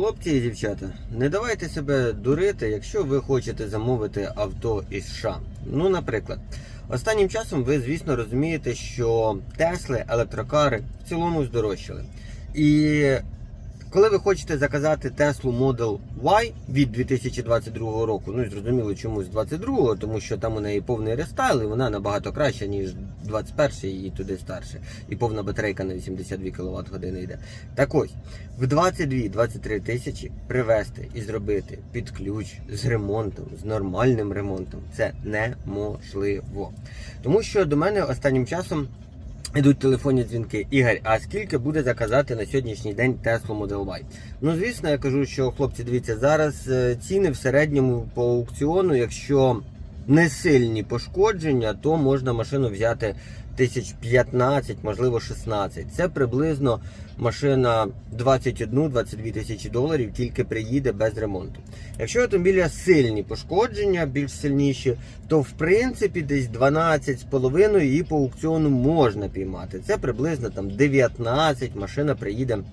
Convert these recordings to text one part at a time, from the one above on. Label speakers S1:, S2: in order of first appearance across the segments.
S1: Хлопці і дівчата, не давайте себе дурити, якщо ви хочете замовити авто із США. Ну, наприклад, останнім часом ви, звісно, розумієте, що Тесли, електрокари в цілому здорожчали. І коли ви хочете заказати Теслу Model Y від 2022 року, ну зрозуміло, чому з 22-го, тому що там у неї повний рестайл, і вона набагато краща, ніж 21 і туди старше. І повна батарейка на 82 кВт години йде. Так ось, в 22-23 тисячі привезти і зробити під ключ з ремонтом, з нормальним ремонтом, це неможливо. Тому що до мене останнім часом Ідуть телефонні дзвінки. Ігор, а скільки буде заказати на сьогоднішній день Tesla Model Y? Ну, звісно, я кажу, що хлопці, дивіться, зараз е, ціни в середньому по аукціону, якщо не сильні пошкодження, то можна машину взяти тисяч 15, можливо 16. Це приблизно машина 21-22 тисячі доларів, тільки приїде без ремонту. Якщо автомобіля сильні пошкодження, більш сильніші, то в принципі десь 12,5 її по аукціону можна піймати. Це приблизно там 19 машина приїде в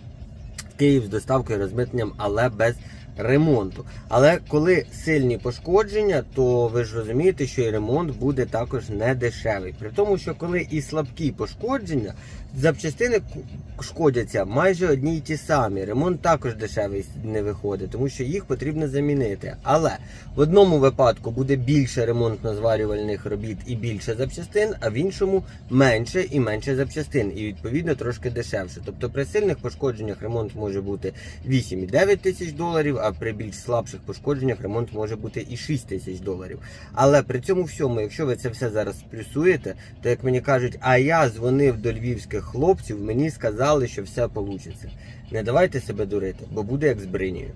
S1: Київ з доставкою розмитненням, але без ремонту. Але коли сильні пошкодження, то ви ж розумієте, що і ремонт буде також не дешевий. При тому, що коли і слабкі пошкодження, запчастини шкодяться майже одні й ті самі. Ремонт також дешевий не виходить, тому що їх потрібно замінити. Але в одному випадку буде більше ремонтно-зварювальних робіт і більше запчастин, а в іншому менше і менше запчастин, і відповідно трошки дешевше. Тобто при сильних пошкодженнях ремонт може бути 8,9 тисяч доларів, при більш слабших пошкодженнях ремонт може бути і 6 тисяч доларів. Але при цьому всьому, якщо ви це все зараз плюсуєте, то як мені кажуть, а я дзвонив до львівських хлопців, мені сказали, що все вийде. Не давайте себе дурити, бо буде як з бринію.